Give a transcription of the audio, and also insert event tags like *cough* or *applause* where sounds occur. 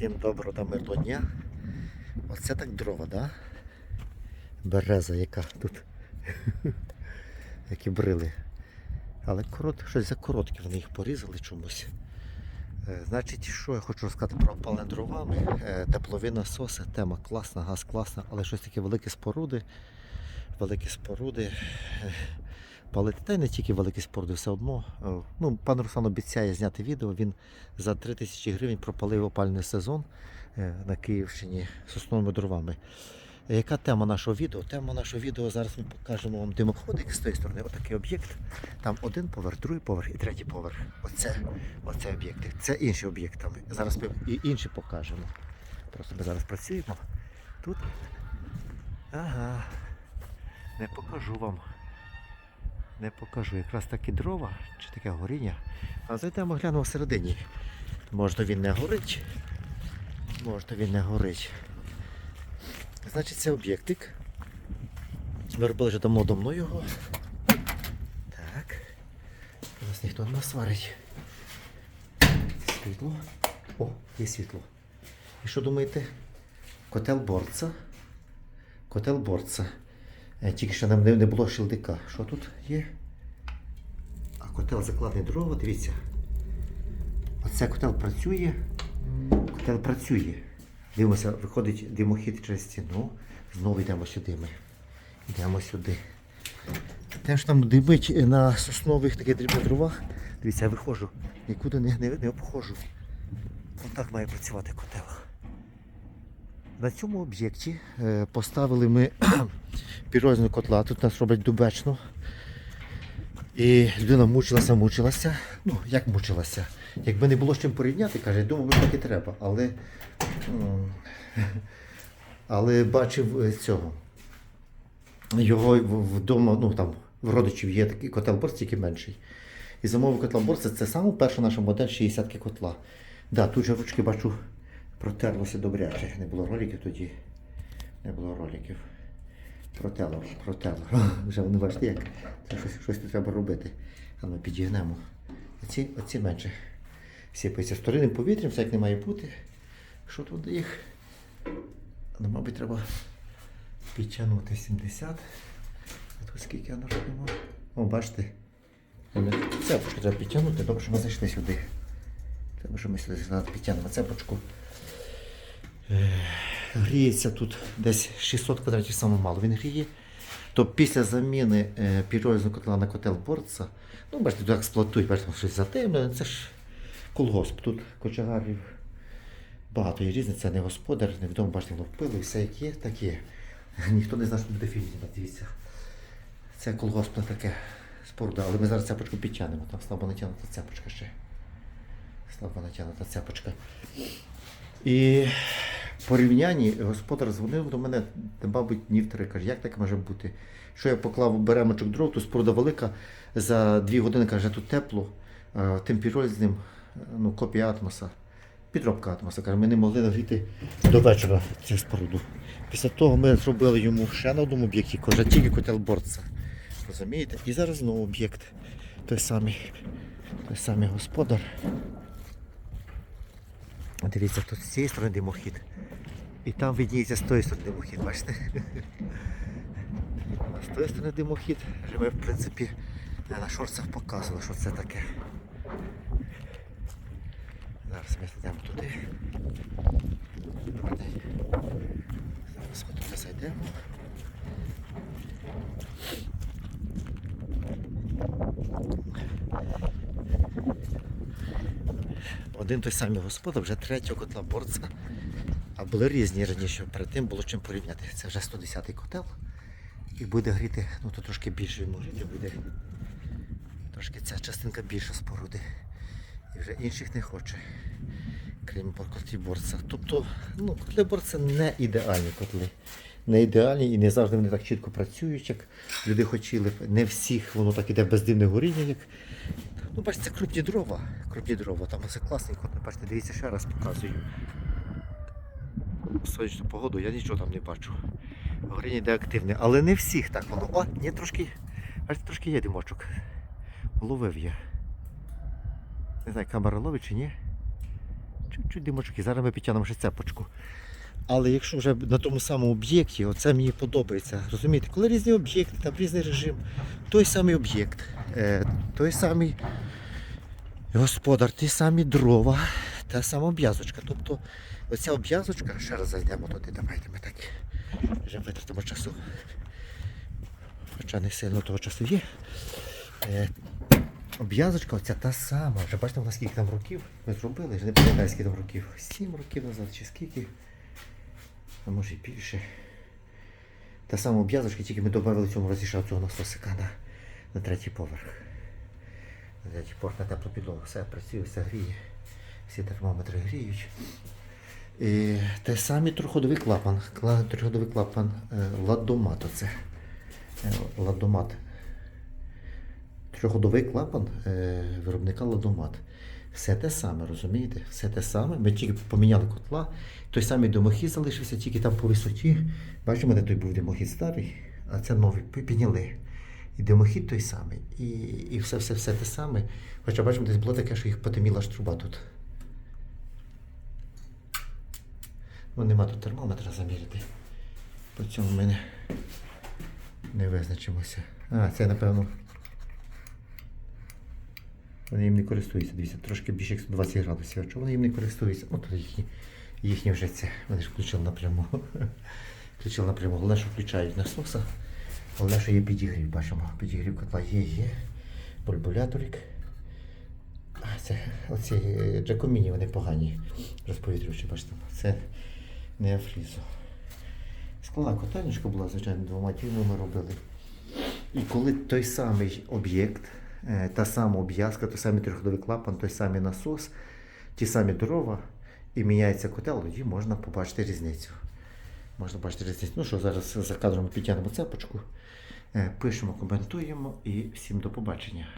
Всім доброго та мирного дня. Оце так дрова, да? Береза, яка тут. *laughs* Які брили. Але корот, щось за короткі вони їх порізали чомусь. Е, Значить, що я хочу розказати про опалення дровами. Е, Теплові насоси, тема класна, газ класна, але щось таке великі споруди. Великі споруди. Палити. Та й не тільки великі споруди, все одно. Е, Ну, пан Руслан обіцяє зняти відео. Він за 3 тисячі гривень пропалив опальний сезон е, на Київщині сосновими дровами. Е, Яка тема нашого відео? Тема нашого відео зараз ми покажемо вам димоходик з тої сторони. Отакий об'єкт. Там один поверх, другий поверх і третій поверх. Оце, оце об'єкти. Це інші об'єкти. Зараз ми і інші покажемо. Просто ми зараз працюємо. Тут. Ага. Не покажу вам. Не покажу. Якраз такі дрова чи таке горіння. А зайдемо глянемо всередині. Може він не горить. Може він не горить. Значить, це об'єктик. Ми робили вже давно-давно його. Так. У нас ніхто не насварить. Світло. О, є світло. І що думаєте? Котел борца. Котел борца. Е, Тільки що нам не, було шилдика. Що тут є? А котел закладний дрова, дивіться. Оце котел працює. Котел працює. Дивимося, виходить димохід через стіну. Знову йдемо сюди ми. Йдемо сюди. Те, що там димить на соснових таких дрібних дровах. Дивіться, я виходжу. Нікуди не, не, не обходжу. Отак має працювати котел. На цьому об'єкті е, поставили ми *clears throat* пірозну котла. Тут нас роблять дубечно. І людина мучилася, мучилася. Ну, як мучилася? Якби не було з чим порівняти, каже, думав, би так і треба. Але, *laughs* але бачив е, цього. Його вдома, ну там в родичів є такий котел-борст, тільки менший. І замовив котел-борст, це саме перша наша модель 60 котла. Да, тут же ручки бачу протерлося добряче. Не було роликів тоді. Не було роликів. Протело, протело. *laughs* Вже вони бачите як. Це щось, щось треба робити. А ми підігнемо. Оці, оці менше сіпаються сторінним повітрям, все як не має бути. Що тут їх? Ну, мабуть, треба підтягнути 70. А тут скільки воно робимо? О, бачите. Цепочку треба підтягнути, добре, що ми зайшли сюди. Треба, що ми сюди підтягнемо цепочку. Е, Гріється тут десь 600 квадратів саме мало. Він гріє. То після заміни е, піролізного котла на котел борца, ну, бачите, тут експлуатують, бачите, щось затемне, це ж колгосп. Тут кочегарів багато є різних, це не господар, невідомо, бачите, воно впили, все як є, так є. Ніхто не знає, що буде фільм, дивіться. Це колгоспне таке споруда, але ми зараз цепочку підтягнемо, там слабо натягнута цепочка ще. Слабо натягнута цепочка. І порівнянні господар дзвонив до мене, мабуть, днів три. Каже, як таке може бути? Що я поклав беремочок дров, тут споруда велика, за дві години каже, тут тепло, а, тим пірользним, ну, копія атмоса. Підробка атмоса. Каже, ми не могли нагріти до вечора цю споруду. Після того ми зробили йому ще на одному об'єкті, каже, тільки котел борца. Розумієте? І зараз знову об'єкт. Той самий, той самий господар. Дивіться, тут з цієї сторони димохід. І там видніється з тої сторони димохід, бачите? *laughs* А з тої сторони димохід. Ми, в принципі, на шорцах показували, що це таке. Зараз ми йдемо туди. Зараз ми туди зайдемо. Один той самий господар, вже третього котла борца. А були різні раніше, перед тим було чим порівняти. Це вже 110-й котел. І буде гріти, ну то трошки більше йому буде. Трошки ця частинка більша споруди. І вже інших не хоче. Крім котлів борца. Тобто, ну, котли борца не ідеальні котли. Не ідеальні і не завжди вони так чітко працюють, як люди хотіли. Не всіх воно так іде без дивних горіння, як Ну, бачите, це крупні дрова. Крупні дрова, там все класненько. Бачите, дивіться, ще раз показую. Сонячну погоду я нічого там не бачу. Горіння йде активне, але не всіх так воно. О, ні, трошки. Бачите, трошки є димочок. Ловив я. Не знаю, камера ловить чи ні. Чуть-чуть димочок. І зараз ми підтягнемо ще цепочку. Але якщо вже на тому самому об'єкті, оце мені подобається. Розумієте, коли різні об'єкти, там різний режим, той самий об'єкт, той самий господар, ті самі дрова, та сама обв'язочка. Тобто оця обв'язочка, ще раз зайдемо туди, давайте ми так вже витратимо часу. Хоча не сильно того часу є. Е, обв'язочка оця та сама. Вже бачите, вона скільки там років ми зробили, вже не пам'ятаю, скільки там років. Сім років назад чи скільки. А може і більше. Та сама обв'язочка, тільки ми додали в цьому разі ще цього насосика на, на третій поверх. На третій поверх на теплу підлогу. Все працює, все гріє. Всі термометри гріють. І те самий трьохходовий клапан. Кла- клапан е, ладомат оце. Е, Ладомат. Трьохходовий клапан е, виробника ладомат. Все те саме, розумієте? Все те саме. Ми тільки поміняли котла. Той самий димохід залишився, тільки там по висоті. Бачимо, де той був димохід старий, а це новий. Підняли. І димохід той самий. І, і все, все, все те саме. Хоча бачимо, десь було таке, що їх потеміла аж труба тут. Ну, нема тут термометра заміряти. По цьому ми не, не визначимося. А, це напевно. Вони їм не користуються, дивіться, трошки більше як 120 градусів. А чого вони їм не користуються? От їхні, їхні вже це. Вони ж включили напряму. *laughs* включили напряму. Головне, що включають насоса. Головне, що є підігрів. Бачимо, підігрів котла є, є. Бульбуляторик. А, це оці е, джакоміні, вони погані. Розповітрювачі, бачите. Це не афрізо. Складна котельничка була, звичайно, двома тімами ми робили. І коли той самий об'єкт, е, та сама обв'язка, той самий трьохходовий клапан, той самий насос, ті самі дрова, і міняється котел, тоді можна побачити різницю. Можна бачити різницю. Ну що, зараз за кадром підтягнемо цепочку, пишемо, коментуємо і всім до побачення.